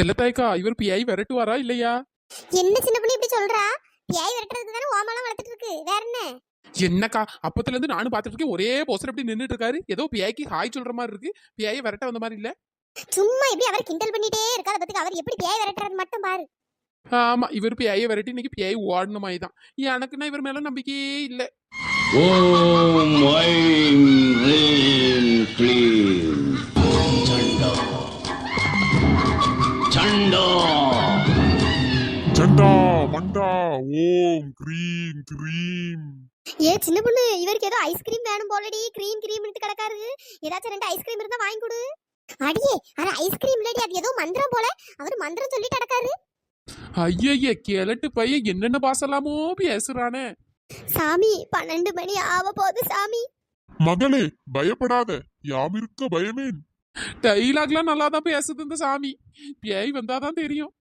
செல்லத்தாய்க்கா இவர் பிஐ விரட்டுவாரா இல்லையா? என்ன சின்ன பொண்ணு இப்படி சொல்றா? பியாய் விரட்டுறதுக்கு தானே ஓமாலாம் வளர்த்துட்டு இருக்கு. வேற என்ன? என்னக்கா அப்பத்துல இருந்து நானும் பார்த்துட்டு இருக்கேன். ஒரே போஸ்டர் அப்படி நின்னுட்டு இருக்காரு. ஏதோ பிஐக்கு ஹாய் சொல்ற மாதிரி இருக்கு. பிஐ விரட்ட வந்த மாதிரி இல்ல? சும்மா இப்படி அவர் கிண்டல் பண்ணிட்டே இருக்காத பத்துக்கு. அவர் எப்படி பியாய் விரட்டுறது மட்டும் பாரு. ஆமா இவர் பிஐ விரட்டி இன்னைக்கு பிஐ ஓடன மாதிரி தான் எனக்குன்னா இவர் மேல நம்பிக்கையே இல்ல. ஓம் ஐம் ரீம் க்ளீம் சண்டா ஜண்டா மண்டா ஓம் கிரீம் கிரீம். ஏ சின்ன பொண்ணு இவருக்கு ஏதோ ஐஸ்கிரீம் வேணும் போலடி. Cream cream கிடக்காரு. ஏதாச்சும் ரெண்டு ஐஸ்கிரீம் இருந்தா வாங்கி கொடு. அடியே அது ஐஸ்கிரீம் இல்லடி. அது ஏதோ மந்திரம் போல. அவர் மந்திரம் சொல்லிட்டு கிடக்காரு. ஐயய்ய கிழட்டு பையன் என்னென்ன பாசலாமோ பேசுறானே. சாமி பன்னெண்டு மணி ஆக போகுது சாமி. மகளே பயப்படாத. யாமிருக்க பயமேன். டைலாக்லாம் நல்லா தான் பேசுது இந்த சாமி. பிஐ வந்தாதான் தெரியும்.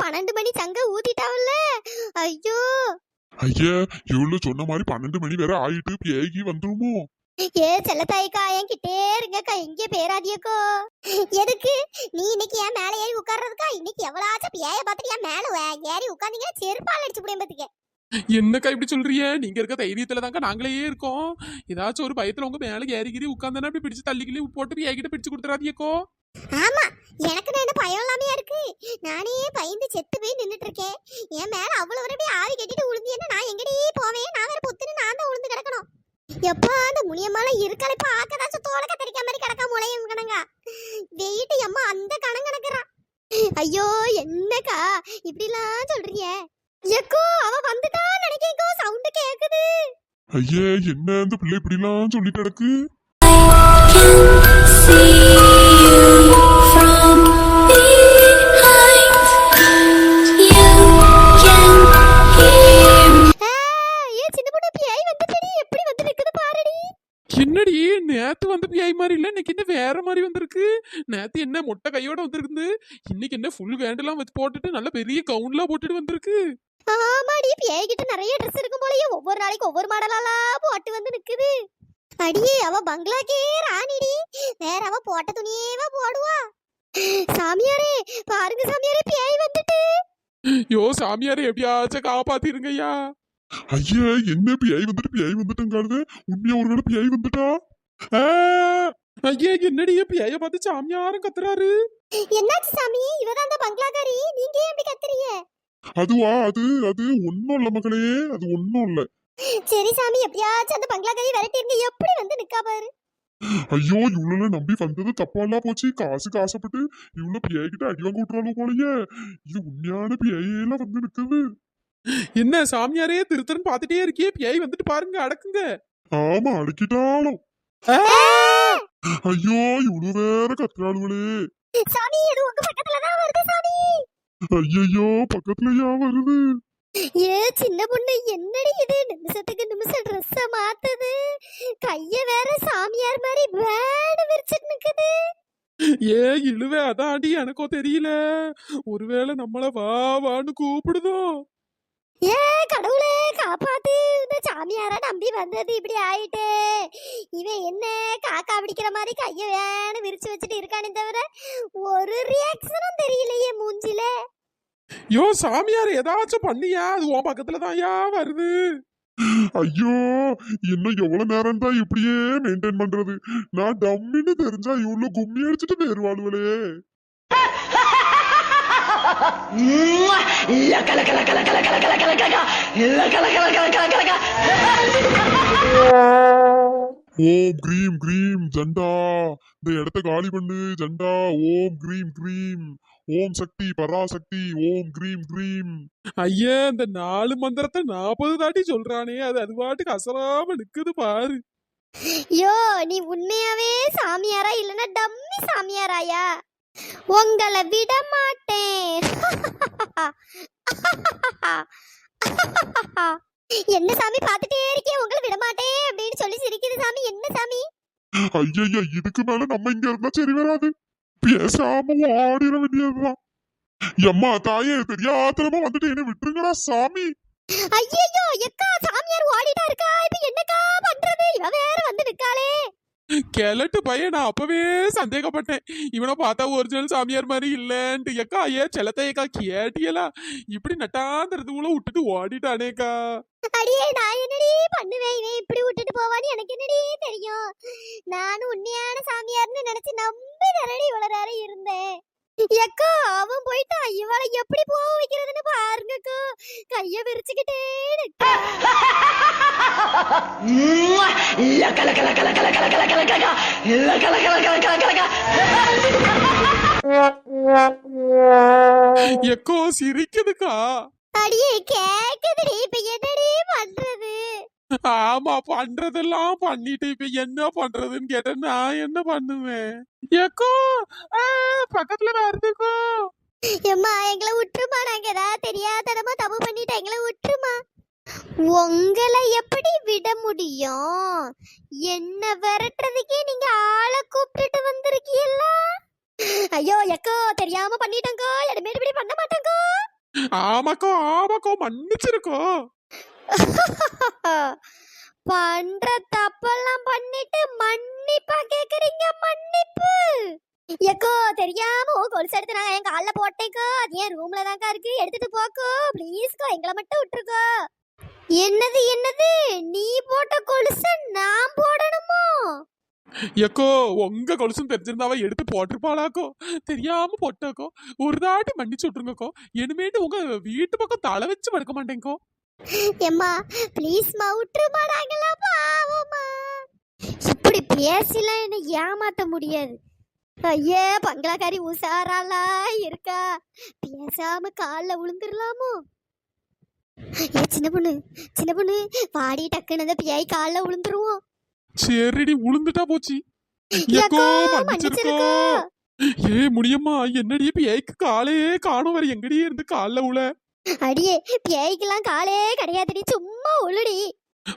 பன்னெண்டு மணி சங்க ஊத்திட்டாவல்ல ஐயோ. ஐயா இவ்வளவு சொன்ன மாதிரி பன்னெண்டு மணி வேற ஆயிட்டு பேகி வந்துருமோ? ஏ செல்லத்தாய்க்கா என் கிட்டே இருங்கக்கா எங்கே பேராதியக்கோ. எதுக்கு? நீ இன்னைக்கு ஏன் மேலே ஏறி உட்கார்றதுக்கா? இன்னைக்கு எவ்வளவு பியாய பார்த்துட்டு ஏன் மேலே ஏறி உட்காந்தீங்கன்னா செருப்பால் அடிச்சு புடியும் பாத்துக்க என்னக்கா இப்படி சொல்றிய? நீங்க இருக்க தைரியத்துல தாங்க நாங்களே இருக்கோம். ஏதாச்சும் ஒரு பயத்துல உங்க மேல ஏறிகிரி உட்காந்தனா அப்படி பிடிச்சு தள்ளிக்கிளி போட்டு பிஐ பிடிச்சு கொடுத்துறாதியக்கோ ஆமா எனக்கு நான் என்ன பயம் எல்லாமே இருக்கு? நானே பயந்து செத்து போய் நின்னுட்டு இருக்கேன். என் மேல அவ்வளவு வரை ஆவி கட்டிட்டு உளுந்து என்ன எங்கடி போவேன் நான் வேற பொத்துன்னு நான் தான் உளுந்து கிடக்கணும் எப்பா அந்த முனியம்மால இருக்கலை பார்க்கதாச்சும் தோலை கத்தரிக்க மாதிரி கிடக்கா முளையும் கணங்க வெயிட்டு எம்மா அந்த கணம் கிடக்குறான் ஐயோ என்னக்கா இப்படிலாம் சொல்றிய எக்கோ அவ வந்துட்டா நினைக்கோ சவுண்ட் கேக்குது ஐயே என்ன இந்த பிள்ளை இப்படிலாம் சொல்லிட்டு கிடக்கு? என்னடி நேத்து வந்த பிஐ மாதிரி இல்ல இன்னைக்கு என்ன வேற மாதிரி வந்திருக்கு? நேத்து என்ன மொட்டை கையோட வந்திருக்கு இன்னைக்கு என்ன ஃபுல் வேண்டெல்லாம் வச்சு போட்டுட்டு நல்ல பெரிய கவுன்லாம் போட்டுட்டு வந்திருக்கு. ஆமாடி பிஐ கிட்ட நிறைய ட்ரெஸ் இருக்கும் போலயே. ஒவ்வொரு நாளைக்கு ஒவ்வொரு மாடலாலா போட்டு வந்து நிக்குது. அடியே அவ பங்களாக்கே ராணிடி. வேற அவ போட்ட துணியேவா போடுவா. சாமியாரே பாருங்க சாமியாரே பிஐ வந்துட்டு. யோ சாமியாரே எப்படியாச்சும் காப்பாத்திருங்கய்யா. ஐயே என்ன பிஐ வந்துட்டு பிஐ வந்துட்டுங்காருது உண்மையா ஒரு வேளை பிஐ வந்துட்டா? ஆ, ஐயா என்னடி பிஐய பார்த்து சாமியாரும் கத்துறாரு? என்னாச்சு சாமி? இவதான் அந்த பங்களாக்காரி. நீங்க ஏன் இப்படி கத்துறீங்க? அதுவா? அது அது ஒன்னும் இல்ல மகளே அது ஒன்னும் இல்ல. சரி சாமி எப்படியாச்சும் அந்த பங்களாக்காரி விரட்டிருங்க. எப்படி வந்து நிக்கா பாரு? ஐயோ இவ்வளவு நம்பி வந்தது தப்பாலாம் போச்சு. காசுக்கு ஆசைப்பட்டு இவ்வளவு பிஐ கிட்ட அடி வாங்க விட்டுறாலும் போலயே. இது உண்மையான பிஐலாம் வந்து நிக்குது. என்ன சாமியாரே திருத்தரன் பார்த்துட்டே இருக்கியே. பிஐ வந்துட்டு பாருங்க அடக்குங்க. ஆமா அடக்கிட்டாலும் ஐயோ இவ்வளவு வேற கத்துறாளுகளே. சாமி இது உங்க பக்கத்துல தான் வருது சாமி. ஐயையோ பக்கத்துலயா வருது? ஏ சின்ன பொண்ணு என்னடி இது? நிமிஷத்துக்கு நிமிஷம் ட்ரெஸ்ஸ மாத்துது. கைய வேற சாமியார் மாதிரி வேட விரிச்சிட்டு நிக்குது. ஏ இழுவே அதாண்டி எனக்கும் தெரியல. ஒருவேளை நம்மள வா வான்னு கூப்பிடுதோ? ஏ கடவுளே காப்பாத்து இந்த சாமியார நம்பி வந்தது இப்படி ஆயிட்டே. இவன் என்ன காக்கா பிடிக்கிற மாதிரி கைய வேணு விரிச்சு வச்சுட்டு இருக்கானே தவிர ஒரு ரியாக்ஷனும் தெரியலையே மூஞ்சில. யோ சாமியார் ஏதாச்சும் பண்ணியா? அது உன் பக்கத்துல தான்யா வருது. ஐயோ இன்னும் எவ்வளவு நேரம் தான் இப்படியே மெயின்டைன் பண்றது? நான் டம்மின்னு தெரிஞ்சா இவ்வளவு கும்மி அடிச்சுட்டு போயிருவாளுவளே ஓம் கிரீம் கிரீம் ஜண்டா இந்த இடத்த காலி பண்ணு ஜண்டா ஓம் கிரீம் கிரீம் ஓம் சக்தி பராசக்தி ஓம் கிரீம் கிரீம் ஐயா இந்த நாலு மந்திரத்தை நாற்பது தாட்டி சொல்றானே அது அது பாட்டுக்கு அசராம நிக்குது பாரு யோ நீ உண்மையாவே சாமியாரா இல்லனா டம்மி சாமியாராயா உங்களை விட மாட்டேன். என்ன சாமி பார்த்துட்டே இருக்கே உங்களை விட மாட்டேன் அப்படின்னு சொல்லி சிரிக்குது சாமி. என்ன சாமி? ஐயய்யா இதுக்கு மேல நம்ம இங்க இருந்தா சரி வராது. பேசாம ஓடிட வேண்டியதுதான். எம்மா தாயே தெரியாத்தனமா வந்துட்டு என்ன விட்டுருங்கடா சாமி. ஐயோ எக்கா சாமியார் ஓடிட்டா இருக்கா? இப்ப என்னக்கா பண்றது? இவ வேற வந்து நிக்காளே. கிழட்டு பையன் நான் அப்பவே சந்தேகப்பட்டேன். இவனை பார்த்தா ஒரிஜினல் சாமியார் மாதிரி இல்லைன்ட்டு. ஏக்கா ஏ செலத்தையக்கா கேட்டியலா? இப்படி நட்டாந்திரத்துக்குள்ள விட்டுட்டு ஓடிட்டானேக்கா. அடியே நான் என்னடி பண்ணுவேன்? இவன் இப்படி விட்டுட்டு போவான்னு எனக்கு என்னடி தெரியும்? நானும் உண்மையான சாமியார்னு நினைச்சு நம்பி தானடி இவ்வளவு நேரம் இருந்தேன். எக்கோ அவன் போயிட்டான் இவளை எப்படி போக வைக்கிறதுன்னு பாருங்கக்கோ கைய விரிச்சுக்கிட்டே. எக்கோ சிரிக்குதுக்கா அடியே கேக்குதுடி இப்ப என்னடி பண்றது ஆமா பண்றதெல்லாம் பண்ணிட்டு இப்ப என்ன பண்றதுன்னு கேட்டா நான் என்ன பண்ணுவேன்? எக்கோ ஆ, பக்கத்துல வருதுக்கோ எம்மா எங்களை விட்டுருமா நாங்க ஏதாவது தெரியாதனமா தப்பு பண்ணிட்டோம் எங்களை விட்டுருமா? உங்களை எப்படி விட முடியும்? என்ன விரட்டுறதுக்கே நீங்க ஆளை கூப்பிட்டுட்டு வந்திருக்கீல்ல ஐயோ எக்கோ தெரியாம பண்ணிட்டோங்கோ இனிமேல் இப்படி பண்ண மாட்டோங்கோ. ஆமாக்கோ ஆமாக்கோ மன்னிச்சிருக்கோ. பண்ற தப்பெல்லாம் பண்ணிட்டு மன்னிப்பா கேக்குறீங்க மன்னிப்பு. எக்கோ தெரியாம உன் கொலுசு எடுத்து நான் என் கால்ல போட்டேக்கோ. அது ஏன் ரூம்ல தான்க்கா இருக்கு. எடுத்துட்டு போக்கோ. ப்ளீஸ்க்கோ எங்களை மட்டும் விட்டுருக்கோ. என்னது என்னது? நீ போட்ட கொலுசு நான் போடணுமோ? எக்கோ உங்க கொலுசும் தெரிஞ்சிருந்தாவ எடுத்து போட்டிருப்பாளாக்கோ? தெரியாம போட்டாக்கோ. ஒரு தாட்டி மன்னிச்சு விட்டுருங்கக்கோ. இனிமேட்டு உங்க வீட்டு பக்கம் தலை வச்சு படுக்க மாட்டேங்கோ. எம்மா ப்ளீஸ்மா விட்டுருமா நாங்களாம் பாவமா இப்படி பேசிலாம் என்ன ஏமாத்த முடியாது. ஐயே பங்களாக்காரி உசாராலா இருக்கா? பேசாம கால்ல விழுந்துடலாமோ ஏ சின்ன பொண்ணு சின்ன பொண்ணு பாடி டக்குன்னு அந்த பியாய் கால்ல விழுந்துருவோம் சரிடி உளுந்துட்டா போச்சு. எக்கோ மன்னிச்சிருக்கோ. ஏ முடியம்மா என்னடி இப்ப ஏக்கு காலே காணும் வர எங்கடி இருந்து கால்ல உள்ள அடியே பேய்க்கெல்லாம் காலே கிடையாதுடி சும்மா உளுடி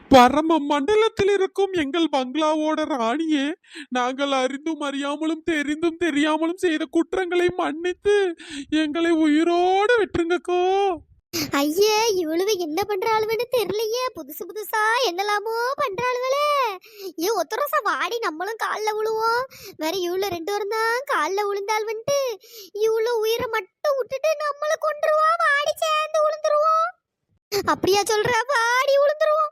பரம மண்டலத்தில் இருக்கும் எங்கள் பங்களாவோட ராணியே நாங்கள் அறிந்தும் அறியாமலும் தெரிந்தும் தெரியாமலும் செய்த குற்றங்களை மன்னித்து எங்களை உயிரோடு விட்டுருங்கக்கோ. ஐயே இவளுவ என்ன பண்றாளுவன்னு தெரியலையே. புதுசு புதுசா என்னலாமோ பண்றாளுவளே ஏ ஒத்தரோசா வாடி நம்மளும் கால்ல விழுவோம் வேற இவ்வளவு ரெண்டு பேரும் தான் கால்ல விழுந்தாள் வந்துட்டு இவ்வளவு உயிரை மட்டும் விட்டுட்டு நம்மள கொண்டுருவா வாடி சேர்ந்து விழுந்துருவோம் அப்படியா சொல்ற? வாடி விழுந்துருவோம்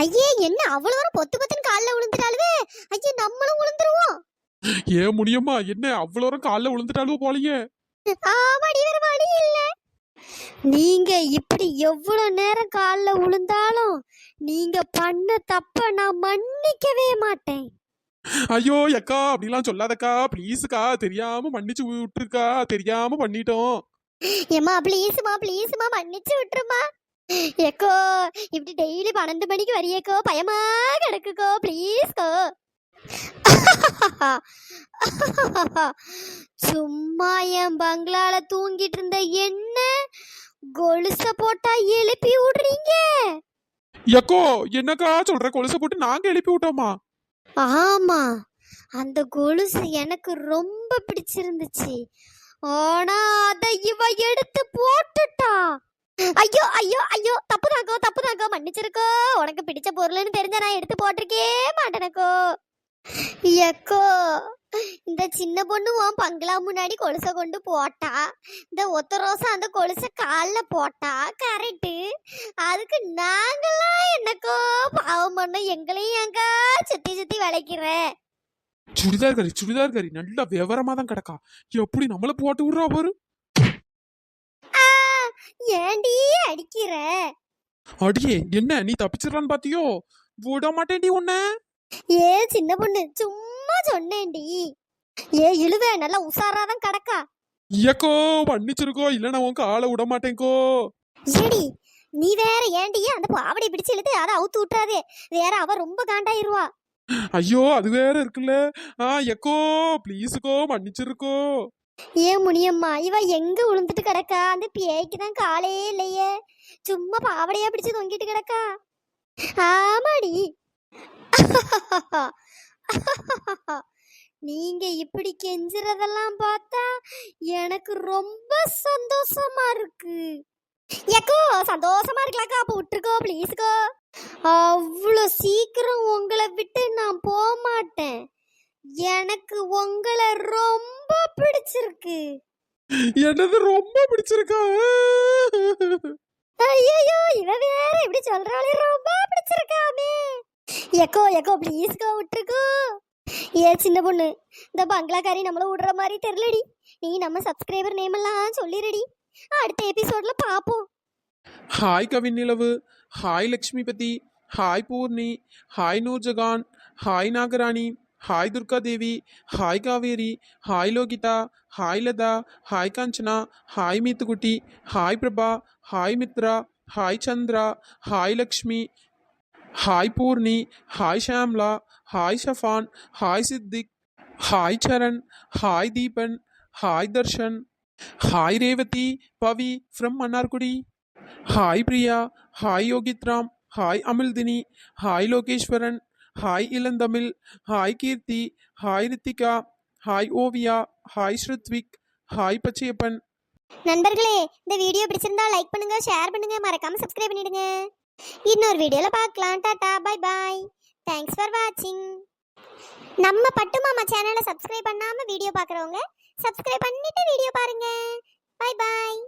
ஐயே என்ன அவ்வளவு தூரம் பொத்து பொத்துன்னு கால்ல விழுந்துட்டாளுவே ஐயே நம்மளும் விழுந்துருவோம் ஏ முடியம்மா என்ன அவ்வளோ காலில் விழுந்துட்டாலும் போலயே. இல்ல நீங்க இப்படி எவ்வளவு நேரம் கால்ல விழுந்தாலும் நீங்க பண்ண தப்ப நான் மன்னிக்கவே மாட்டேன். ஐயோ எக்கா அப்படிலாம் சொல்லாதக்கா. ப்ளீஸுக்கா தெரியாம மன்னிச்சு விட்டுருக்கா. தெரியாம பண்ணிட்டோம். ஏமா ப்ளீஸ்மா ப்ளீஸ்மா மன்னிச்சு விட்டுருமா ஏக்கோ இப்படி டெய்லி பன்னெண்டு மணிக்கு வரியேக்கோ. பயமா கிடக்குக்கோ ப்ளீஸ்கோ சும்மா என் பங்களால தூங்கிட்டு இருந்த என்ன? கொலுச போட்டா எழுப்பி விடுறீங்க. எக்கோ என்னக்கா சொல்ற? கொலுசை போட்டு நாங்க எழுப்பி விட்டோமா? ஆமா அந்த கொலுசு எனக்கு ரொம்ப பிடிச்சிருந்துச்சு. ஆனா அத இவ எடுத்து போட்டுட்டா. ஐயோ ஐயோ ஐயோ தப்பு தாங்கோ தப்பு தாங்கோ. மன்னிச்சிருக்கோ. உனக்கு பிடிச்ச பொருள்னு தெரிஞ்ச நான் எடுத்து போட்டிருக்கே மாட்டேனக்கோ. எக்கோ இந்த சின்ன பொண்ணு உன் பங்களா முன்னாடி கொலுசை கொண்டு போட்டா இந்த ஒத்த ரோசா அந்த கொலுசை கால்ல போட்டா கரெக்டு அதுக்கு நாங்களாம் என்னக்கோ பாவம் பண்ண எங்களையும் ஏங்கா சுத்தி சுத்தி வளைக்கிற. சுடிதார் கறி சுடிதார் கறி நல்ல விவரமா தான் கிடக்கா. எப்படி நம்மள போட்டு விடுறா பாரு. ஆ, ஏன்டி அடிக்கிற? அடியே என்ன நீ தப்பிச்சிடறான்னு பாத்தியோ? விட மாட்டேன்டி உன்ன. ஏ சின்ன பொண்ணு சும்மா சொன்னேன்டி. ஏ இழுவ நல்லா உசாராதான் கிடக்கா. ஏக்கோ மன்னிச்சிருக்கோ இல்ல நான் உன் காலை விட மாட்டேங்கோ. ஏடி நீ வேற ஏன்டி அந்த பாவடை பிடிச்சு இழுத்து அதை அவுத்து விட்டுறாதே. வேற அவ ரொம்ப காண்டாயிருவா. ஐயோ அது வேற இருக்குல்ல. ஆ எக்கோ ப்ளீஸுக்கோ மன்னிச்சிருக்கோ. ஏன் முனியம்மா இவ எங்க விழுந்துட்டு கிடக்கா? அந்த பேய்க்கு தான் காலே இல்லையே. சும்மா பாவடையா பிடிச்சு தொங்கிட்டு கிடக்கா. ஆமாடி. நீங்க இப்படி கெஞ்சுறதெல்லாம் பார்த்தா எனக்கு ரொம்ப சந்தோஷமா இருக்கு. ஏக்கோ சந்தோஷமா இருக்கலாக்கா. அப்ப விட்டுருக்கோ ப்ளீஸ்க்கோ அவ்வளோ சீக்கிரம் உங்களை விட்டு நான் போக மாட்டேன். எனக்கு உங்களை ரொம்ப பிடிச்சிருக்கு. என்னது ரொம்ப பிடிச்சிருக்கா? ஐயோ இவ வேற இப்படி சொல்றாளே. ரொம்ப பிடிச்சிருக்காமே. எக்கோ எக்கோ ப்ளீஸ்க்கோ விட்டுருக்கோ. ஏ சின்ன பொண்ணு இந்த பங்களாக்காரி நம்மள விடுற மாதிரி தெரியலடி. நீ நம்ம சப்ஸ்கிரைபர் நேம் எல்லாம் சொல்லிடுடி அடுத்த எபிசோட்ல பாப்போம். Hi Kavin Nilavu. Hi Lakshmipathi. Hi Poorni. Hi Noorjahan. Hi Nagarani. Hi Durga Devi hi Kaveri. Hi Lohitha. Hi Latha. Hi Kanchana. Hi Meethukutty. Hi Prabha. Hi Mithra. Hi Chandra. Hi Lakshmi. Hi Poorni hi Shamla hi Shafan hi Siddiq hi Saran hi Deepan hi Darshan hi Revathi Pavi from Mannargudi hi Priya hi Yogithram hi Amilthini hi Lokeswaran hi Ilanthamizh hi Keerthi hi Rithika hi Oviya hi Shruthvik hi Pachaiyappan நண்பர்களே இந்த video பிடிச்சிருந்தா like பண்ணுங்க share பண்ணுங்க மறக்காம subscribe பண்ணிடுங்க. இன்னொரு வீடியோல பார்க்கலாம். Tata bye bye thanks for வாட்சிங் நம்ம பட்டு மாமா சேனலை சப்ஸ்கிரைப் பண்ணாம வீடியோ பார்க்குறவங்க சப்ஸ்கிரைப் பண்ணிட்டு வீடியோ பாருங்க. Bye bye